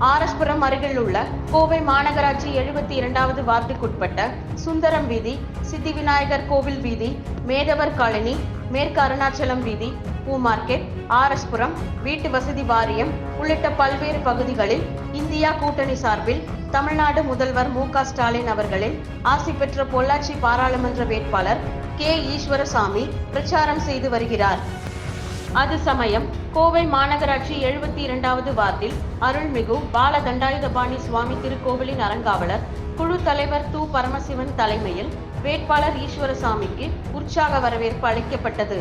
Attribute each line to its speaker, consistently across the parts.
Speaker 1: ஆர்எஸ்புரம் அருகில் உள்ள கோவை மாநகராட்சி எழுபத்தி இரண்டாவது வார்டுக்குட்பட்ட சுந்தரம் வீதி சித்தி விநாயகர் கோவில் வீதி மேதவர் காலனி மேற்கு அருணாச்சலம் வீதி பூ மார்க்கெட் ஆரஸ்புரம் வீட்டு வசதி வாரியம் உள்ளிட்ட பல்வேறு பகுதிகளில் இந்தியா கூட்டணி சார்பில் தமிழ்நாடு முதல்வர் மு ஸ்டாலின் அவர்களின் ஆசி பெற்ற பொள்ளாச்சி பாராளுமன்ற வேட்பாளர் கே. ஈஸ்வரசாமி பிரச்சாரம் செய்து வருகிறார். அது சமயம் கோவை மாநகராட்சி எழுபத்தி இரண்டாவது வார்டில் அருள்மிகு பால தண்டாயுதபாணி சுவாமி திருக்கோவிலின் அறங்காவலர் குழு தலைவர் து பரமசிவன் தலைமையில் வேட்பாளர் ஈஸ்வரசாமிக்கு உற்சாக வரவேற்பு அளிக்கப்பட்டது.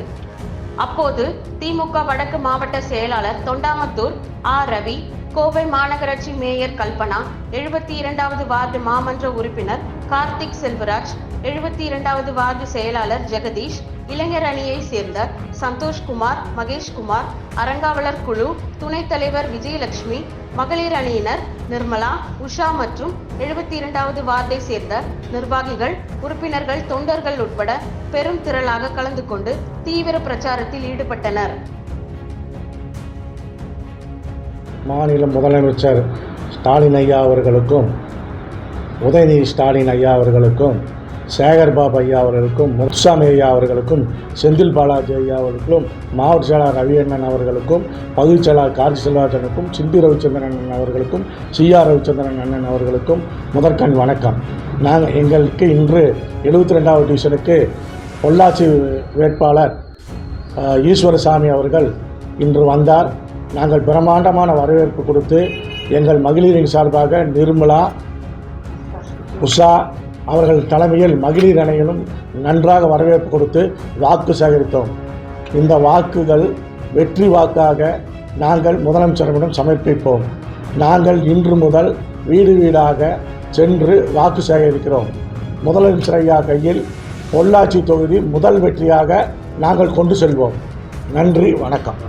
Speaker 1: அப்போது திமுக வடக்கு மாவட்ட செயலாளர் தொண்டாமத்தூர் ஆ. ரவி கோவை மாநகராட்சி மேயர் கல்பனா எழுபத்தி இரண்டாவது வார்டு மாமன்ற உறுப்பினர் கார்த்திக் செல்வராஜ் எழுபத்தி இரண்டாவது வார்டு செயலாளர் ஜெகதீஷ் இளைஞர் அணியை சேர்ந்த சந்தோஷ்குமார் மகேஷ்குமார் அறங்காவலர் குழு துணைத் தலைவர் விஜயலட்சுமி மகளிர் அணியினர் நிர்மலா உஷா மற்றும் எழுபத்தி இரண்டாவது வார்டை சேர்ந்த நிர்வாகிகள் உறுப்பினர்கள் தொண்டர்கள் உட்பட பெரும் திரளாக கலந்து கொண்டு தீவிர பிரச்சாரத்தில் ஈடுபட்டனர்.
Speaker 2: மாநில முதலமைச்சர் ஸ்டாலின் ஐயா அவர்களுக்கும் உதயநிதி ஸ்டாலின் ஐயா அவர்களுக்கும் சேகர்பாபு ஐயா அவர்களுக்கும் முத்துசாமி ஐயா அவர்களுக்கும் செந்தில் பாலாஜி ஐயா அவர்களுக்கும் மாவட்ட செயலாளர் ரவியண்ணன் அவர்களுக்கும் பகுதிச் செயலாளர் கார்த்தி செல்வராஜனுக்கும் சிந்தி ரவிச்சந்திரன் அண்ணன் அவர்களுக்கும் சி ஆர் ரவிச்சந்திரன் அண்ணன் அவர்களுக்கும் முதற்கண் வணக்கம். நாங்கள் எங்களுக்கு இன்று எழுபத்தி ரெண்டாவது டிவிஷனுக்கு பொள்ளாச்சி வேட்பாளர் ஈஸ்வரசாமி அவர்கள் இன்று வந்தார். நாங்கள் பிரம்மாண்டமான வரவேற்பு கொடுத்து எங்கள் மகளிரின் சார்பாக நிர்மலா உஷா அவர்கள் தலைமையில் மகளிர் அணையிலும் நன்றாக வரவேற்பு கொடுத்து வாக்கு சேகரித்தோம். இந்த வாக்குகள் வெற்றி வாக்காக நாங்கள் முதலமைச்சரிடம் சமர்ப்பிப்போம். நாங்கள் இன்று முதல் வீடு வீடாக சென்று வாக்கு சேகரிக்கிறோம். முதலமைச்சர் ஐயா கையில் பொள்ளாச்சி தொகுதி முதல் வெற்றியாக நாங்கள் கொண்டு செல்வோம். நன்றி வணக்கம்.